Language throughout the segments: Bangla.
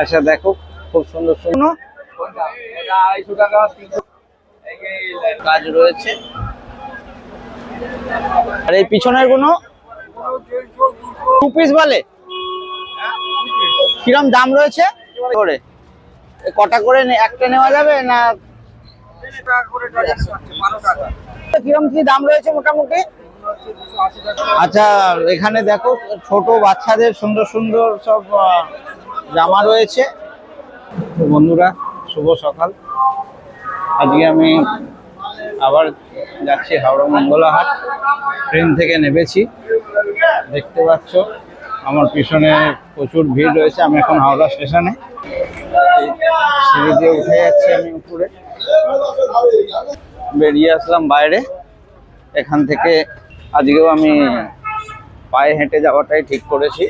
আচ্ছা দেখো খুব সুন্দর সুন্দর। কাজ রয়েছে। আর এই পিছনের কোনো? টু পিস বলে? কিরম দাম রয়েছে? করে। কটা করে একটা নেওয়া যাবে না? কিরম কি দাম রয়েছে মোটামুটি? আচ্ছা এখানে দেখো ছোট বাচ্চাদের সুন্দর সুন্দর সব জামা রয়েছে। তো বন্ধুরা, শুভ সকাল। আজকে আমি আবার যাচ্ছি হাওড়া মঙ্গলা হাট ট্রেন থেকে নেমেছি। দেখতে পাচ্ছ, আমার পিছনে প্রচুর ভিড় রয়েছে। আমি এখন হাওড়া স্টেশনে। সিঁড়ি দিয়ে উঠে যাচ্ছি আমি উপরে। বেরিয়ে আসলাম বাইরে। এখান থেকে আজকেও আমি পায়ে হেঁটে যাওয়াটাই ঠিক করেছি।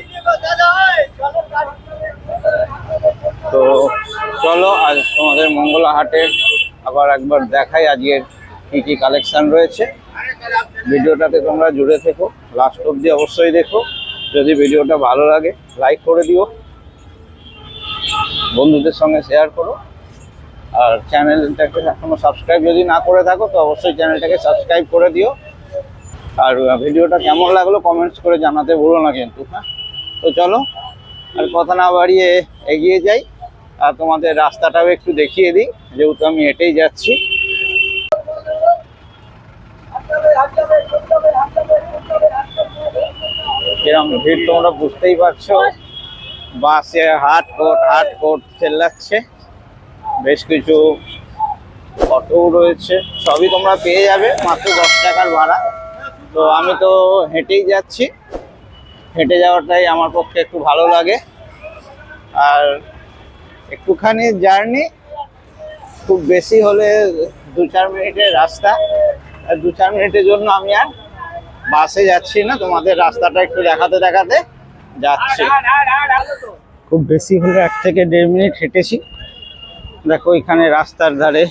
তো চলো, আজ তোমাদের মঙ্গলা হাটে আবার একবার দেখাই আজকের কি কি কালেকশন রয়েছে। ভিডিওটাতে তোমরা জুড়ে থেকো লাস্ট অবধি অবশ্যই দেখো। যদি ভিডিওটা ভালো লাগে লাইক করে দিও। বন্ধুদের সঙ্গে শেয়ার করো। আর চ্যানেলটাকে এখনও সাবস্ক্রাইব যদি না করে থাকো, তো অবশ্যই চ্যানেলটাকে সাবস্ক্রাইব করে দিও। আর ভিডিওটা কেমন লাগল কমেন্টস করে জানাতে ভুলো না কিন্তু হ্যাঁ? তো চলো আর কথা না বাড়িয়ে এগিয়ে যাই, আর তোমাদের রাস্তাটাও একটু দেখিয়ে দিই, যেহেতু আমি হেঁটেই যাচ্ছি। এরকম ভিড় তোমরা বুঝতেই পারছ? বাসে হাট কোট হাট কোট চেল্লাচ্ছে। বেশ কিছু অটোও রয়েছে, সবই তোমরা পেয়ে যাবে, মাত্র দশ টাকার ভাড়া। তো আমি তো হেঁটেই যাচ্ছি। হেঁটে যাওয়াটাই আমার পক্ষে একটু ভালো লাগে। আর একটুখানি জার্নি, খুব বেশি হলে দু চার মিনিটের রাস্তা। আর দু চার মিনিটের জন্য আমি আর বাসে যাচ্ছি না, তোমাদের রাস্তাটা একটু দেখাতে দেখাতে যাচ্ছি। খুব বেশি হলে এক থেকে দেড় মিনিট হেঁটেছি। দেখো, এখানে রাস্তার ধারে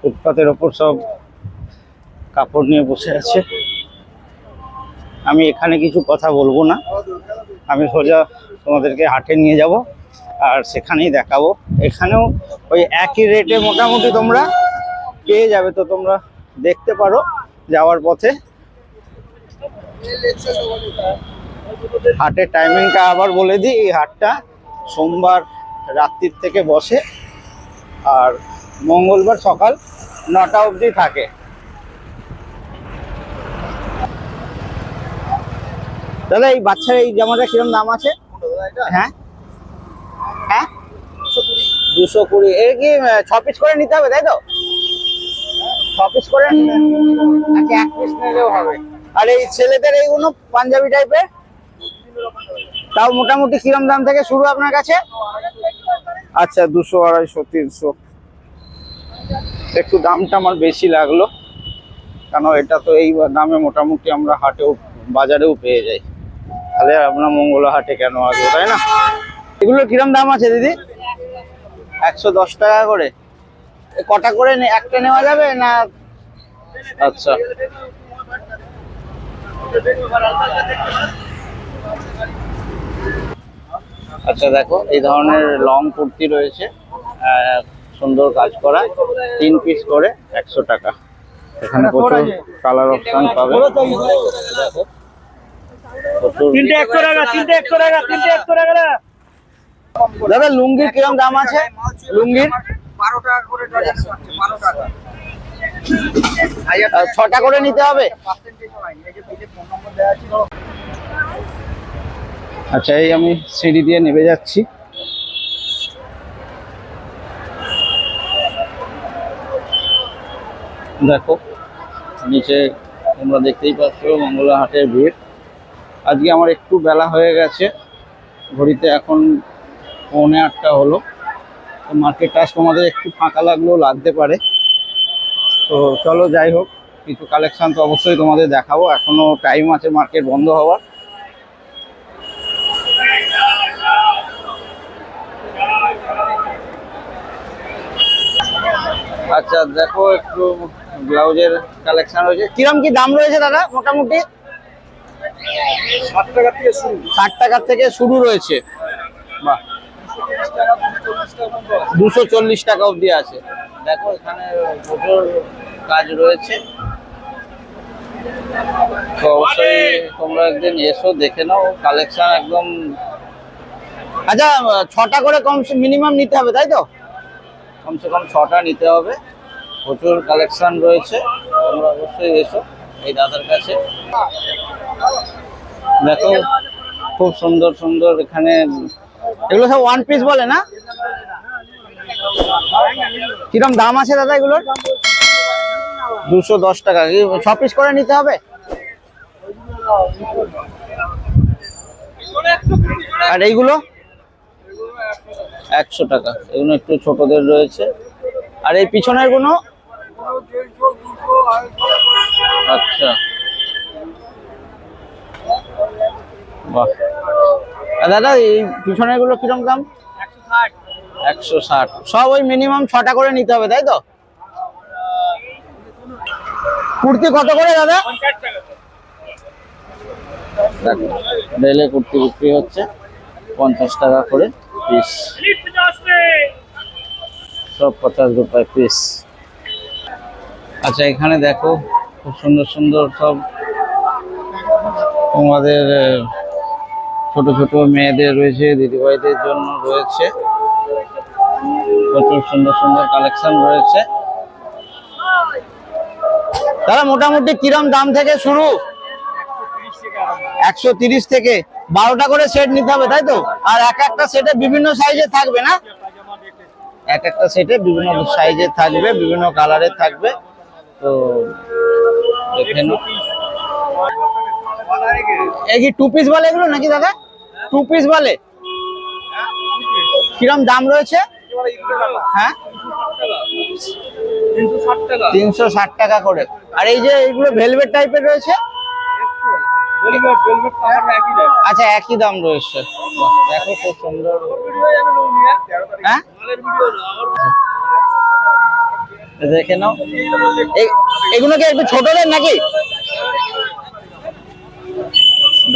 ফুটপাতের ওপর সব কাপড় নিয়ে বসে আছে। আমি এখানে কিছু কথা বলব না। আমি সোজা তোমাদেরকে হাটে নিয়ে যাব আর সেখানেই দেখাবো। এখানেও ওই একই রেটে মোটামুটি তোমরা পেয়ে যাবে। তো তোমরা দেখতে পারো যাওয়ার পথে। হাটের টাইমিংটা আবার বলে দিই, এই হাটটা সোমবার রাত্রির থেকে বসে আর মঙ্গলবার সকাল নটা অবধি থাকে। দাদা, এই বাচ্চার এই জামাটা কিরম দাম আছে? হ্যাঁ? হ্যাঁ? দুশো কুড়ি। এর কি ছ পিস করে নিতে হবে, তাই তো? ছ পিস করে নিলে আচ্ছা এক পিস নিলেও হবে। আর এই ছেলেদের এইগুলো পাঞ্জাবি টাইপের তাও মোটামুটি কিরম দাম থেকে শুরু আপনার কাছে? আচ্ছা দুশো, আড়াইশো, তিনশো। একটু দামটা আমার বেশি লাগল। কেন, এটা তো এই দামে মোটামুটি আমরা হাটেও, বাজারেও পেয়ে যাই। তাহলে আপনার মঙ্গলা হাটে কেন আসব তাই না? এগুলোর কিরম দাম আছে দিদি? একশো দশ টাকা করে। কটা করে একটা নেওয়া যাবে না? আচ্ছা। আচ্ছা দেখো এই ধরনের লং কুর্তি রয়েছে সুন্দর কাজ করা তিন পিস করে একশো টাকা। এখানে প্রচুর কালার অপশন পাবে। দেখো তিনটে একশো টাকা তিনটে একশো টাকা তিনটে একশো টাকা দাদা লুঙ্গির কিরম দাম আছে? লুঙ্গির? বারো টাকা করে। বারো টাকা ছটা করে নিতে হবে? আচ্ছা এই আমি সিঁড়ি দিয়ে নেমে যাচ্ছি। দেখো নিচে তোমরা দেখতেই পাচ্ছ মঙ্গলা হাটের ভিড়। আজকে আমার একটু বেলা হয়ে গেছে। ঘড়িতে এখন পৌনে আটটা হলো। তো মার্কেটটা আজ তোমাদের একটু ফাঁকা লাগলেও লাগতে পারে। তো চলো যাই হোক, কিছু কালেকশান তো অবশ্যই তোমাদের দেখাবো। এখনও টাইম আছে মার্কেট বন্ধ হওয়ার। আচ্ছা দেখো একটু ব্লাউজের কালেকশন রয়েছে। কিরম কি দাম রয়েছে দাদা, মোটামুটি? ষাট টাকা থেকে শুরু রয়েছে। বাহ। দুশো চল্লিশ টাকা অবধি আছে। দেখো, এখানে প্রচুর কাজ রয়েছে। তো অবশ্যই তোমরা একদিন এসো, দেখে নাও। কালেকশন একদম আচ্ছা ছটা করে কম মিনিমাম নিতে হবে, তাই তো? কমসে কম ছটা নিতে হবে। প্রচুর কালেকশন রয়েছে। তোমরা অবশ্যই এসো। এই দাদার কাছে। দেখো, খুব সুন্দর সুন্দর এখানে। এগুলো সব ওয়ান পিস বলে না? কিরম দাম আছে দাদা এগুলোর? দুশো দশ টাকা। কি ছ পিস করে নিতে হবে? আর এইগুলো? একশো টাকা। এগুলো একটু ছোটদের রয়েছে। আর এই পিছনেরগুলো? আচ্ছা। বাহ। দাদা এই পিছনেরগুলো কিরম দাম? একশো ষাট। সব ওই মিনিমাম ছটা করে নিতে হবে তাই তো? কুর্তি কত করে দাদা? দেখো রেলে কুর্তি বিক্রি হচ্ছে পঞ্চাশ টাকা করে পিস সব পঞ্চাশ রুপায় পিস আচ্ছা এখানে দেখো খুব সুন্দর সুন্দর সব তোমাদের ছোট ছোট মেয়েদের রয়েছে, দিদিভাইদের জন্য রয়েছে। প্রচুর সুন্দর সুন্দর কালেকশন রয়েছে। তারা মোটামুটি কিরম দাম থেকে শুরু? একশো তিরিশ থেকে। বারোটা করে সেট নিতে হবে, তাই তো? আর এক একটা সেটে বিভিন্ন সাইজে থাকবে না? এক একটা সেটে বিভিন্ন সাইজে থাকবে, বিভিন্ন কালারের থাকবে। তো দেখে এই কি টু পিস বলে এগুলো নাকি দাদা? টু পিস বলে? কিরম দাম রয়েছে? হ্যাঁ? তিনশো ষাট টাকা করে। আর এই যে এইগুলো ভেলভেট টাইপের রয়েছে? আচ্ছা একই দাম রয়েছে। হ্যাঁ? দেখে নাও। এগুলো কি একটু ছোটদের নাকি?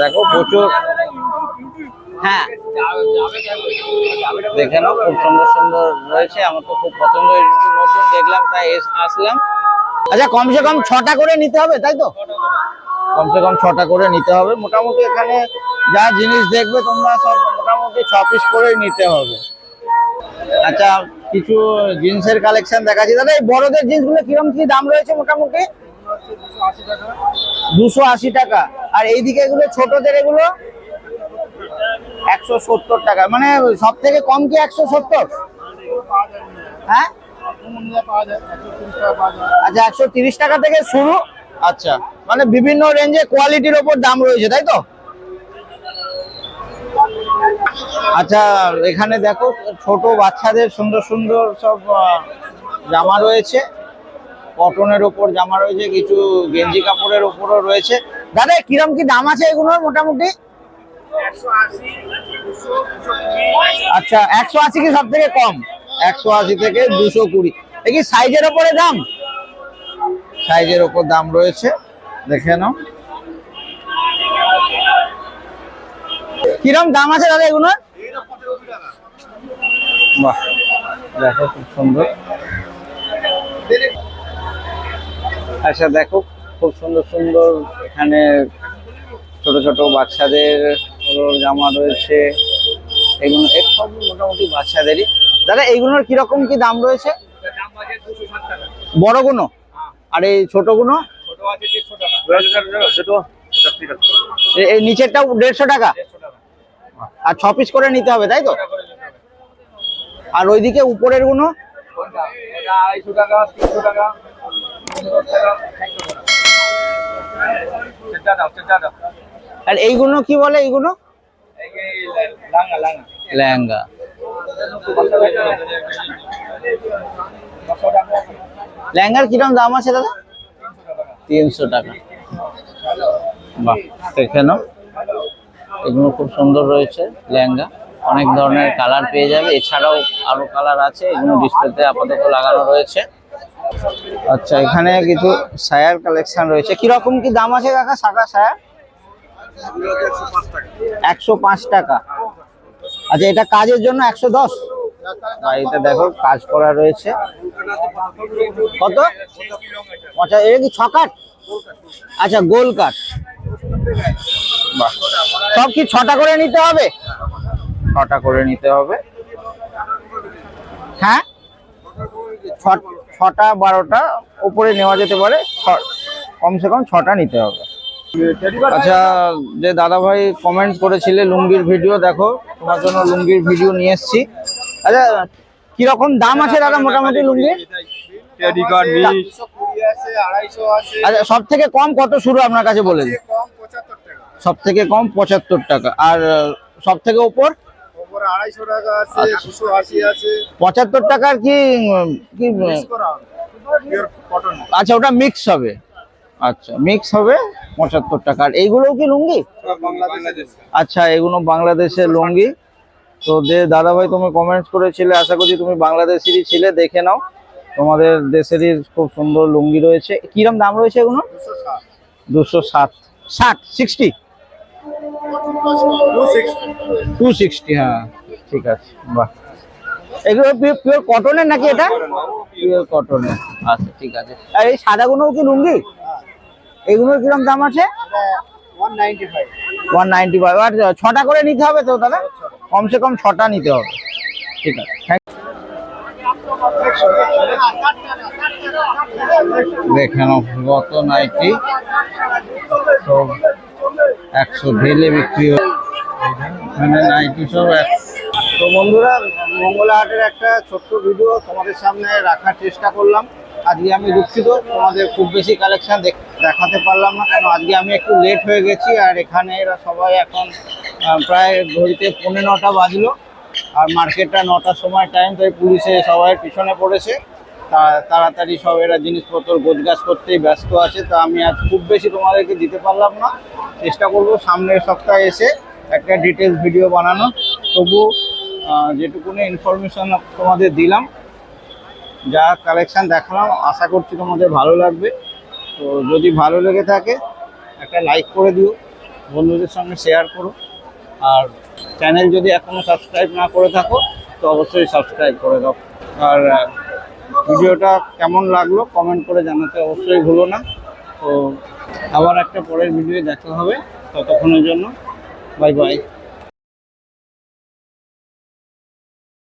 দেখো, প্রচুর। হ্যাঁ। দেখে নাও, খুব সুন্দর সুন্দর রয়েছে। আমার তো খুব পছন্দ নতুন দেখলাম, তাই আসলাম। আচ্ছা কমসে কম ছটা করে নিতে হবে, তাই তো? কমসে কম ছটা করে নিতে হবে। মোটামুটি এখানে যা জিনিস দেখবে তোমরা সব মোটামুটি ছ পিস করে নিতে হবে। আচ্ছা কিছু জিন্সের কালেকশন দেখাচ্ছি। দাদা এই বড়দের জিন্সগুলো কিরম কি দাম রয়েছে মোটামুটি? দুশো আশি টাকা। আর এইদিকে এগুলো ছোটদের এগুলো একশো সত্তর টাকা। মানে সব থেকে কম কি একশো সত্তর? হ্যাঁ? আচ্ছা একশো তিরিশ টাকা থেকে শুরু। আচ্ছা। মানে বিভিন্ন রেঞ্জে কোয়ালিটির ওপর দাম রয়েছে তাই তো? আচ্ছা এখানে দেখো, ছোট বাচ্চাদের সুন্দর সুন্দর সব জামা রয়েছে। কটনের ওপর জামা রয়েছে, কিছু গেঞ্জি কাপড়ের ওপরও রয়েছে। দাদা, কিরম কি দাম আছে এগুলোর মোটামুটি? আচ্ছা একশো আশি কি সব থেকে কম? একশো আশি থেকে দুশো কুড়ি। কি সাইজের ওপরে দাম? সাইজের ওপর দাম রয়েছে, দেখে নাও। কিরম দাম আছে দাদা এগুলোর বাহ দেখো খুব সুন্দর আচ্ছা দেখো খুব সুন্দর সুন্দর এখানে ছোট ছোট বাচ্চাদের জামা রয়েছে এগুলো এর সব মোটামুটি বাচ্চাদেরই দাদা এইগুলোর কীরকম কি দাম রয়েছে বড় বড়গুলো আর এই ছোটগুলো এ- এই নিচেরটাও দেড়শো টাকা আর ছ পিস করে নিতে হবে, তাই তো? আর ওইদিকে উপরেরগুলো? আর এইগুলো কি বলে এইগুলো? লেহেঙ্গা। লেহেঙ্গার কিরম দাম আছে দাদা? তিনশো টাকা। বাহ, দেখে নাও। এগুলো খুব সুন্দর রয়েছে, লেহেঙ্গা। অনেক ধরনের কালার পেয়ে যাবে। এছাড়াও আরও কালার আছে, এগুলো ডিসপ্লেতে আপাতত লাগানো রয়েছে। আচ্ছা এখানে কিছু সায়ার কালেকশন রয়েছে। কীরকম কি দাম আছে কাকা সাদা সায়া একশো পাঁচ টাকা। আচ্ছা এটা কাজের জন্য একশো দশ? এটা দেখো, কাজ করা রয়েছে। কত? পঁচা, এটা কি ছকাট? আচ্ছা গোল কাঠ সব কি ছটা করে নিতে হবে? ছটা করে নিতে হবে। হ্যাঁ? ছ- ছটা বারোটা উপরে নেওয়া যেতে পারে। ছ- কমসে কম ছটা নিতে হবে। আচ্ছা যে দাদা ভাই কমেন্ট করেছিলে লুঙ্গির ভিডিও দেখো তোমার জন্য লুঙ্গির ভিডিও নিয়ে এসেছি। আচ্ছা কীরকম দাম আছে দাদা মোটামুটি লুঙ্গির? আচ্ছা সব থেকে কম কত শুরু আপনার কাছে বলে দিন সব থেকে কম পঁচাত্তর টাকা। আর সব থেকে আছে পঁচাত্তর টাকার কি কি আচ্ছা ওটা মিক্স হবে। আচ্ছা মিক্স হবে পঁচাত্তর টাকা। আর এইগুলোও কি লুঙ্গি? আচ্ছা এগুলো বাংলাদেশের লুঙ্গি। তো যে দাদা ভাই তুমি কমেন্টস করেছিলে। আশা করছি তুমি বাংলাদেশেরই ছিলে দেখে নাও। তোমাদের দেশেরই খুব সুন্দর লুঙ্গি রয়েছে। কিরম দাম রয়েছে এগুলো? দুশো ষাট। ষাট। সিক্সটি টু সিক্সটি হ্যাঁ। ঠিক আছে, বাহ। এগুলো পিওর কটনের নাকি এটা? পিওর কটনের আচ্ছা ঠিক আছে। আর এই সাদাগুলোও কি লুঙ্গি? এগুলোর কিরম দাম আছে? ওয়ান নাইনটি ফাইভ আর ছটা করে নিতে হবে তো দাদা? কমসে কম ছটা নিতে হবে। ঠিক আছে থ্যাংক দেখে নাও গত নাইটি। তো একশো ঢেলে বিক্রি হয়। নাইটি সব তো বন্ধুরা, মঙ্গলা হাটের একটা ছোট্ট ভিডিও তোমাদের সামনে রাখার চেষ্টা করলাম। আজকে আমি দুঃখিত, তোমাদের খুব বেশি কালেকশন দেখাতে পারলাম না, কেন আজকে আমি একটু লেট হয়ে গেছি, আর এখানে এরা সবাই এখন প্রায় ঘড়িতে পৌনে নটা বাজলো, আর মার্কেটটা নটার সময় টাইম তাই পুলিশে সবাই পিছনে পড়েছে। তাড়াতাড়ি সব এরা জিনিসপত্র, গোছগাছ করতেই ব্যস্ত আছে, তা আমি আজ খুব বেশি তোমাদেরকে দিতে পারলাম না। চেষ্টা করব সামনের সপ্তাহে এসে একটা ডিটেলস ভিডিও বানানো তবু যেটুকুনি ইনফরমেশন তোমাদের দিলাম, যা কালেকশান দেখালাম, আশা করছি তোমাদের ভালো লাগবে। তো যদি ভালো লেগে থাকে, একটা লাইক করে দিও, বন্ধুদের সঙ্গে শেয়ার করো। আর চ্যানেল যদি এখনও সাবস্ক্রাইব না করে থাকো, তো অবশ্যই সাবস্ক্রাইব করে দাও। আর ভিডিওটা কেমন লাগল কমেন্ট করে জানাতে অবশ্যই ভুলো না। তো আবার একটা পরের ভিডিও দেখা হবে। ততক্ষণের জন্য বাই বাই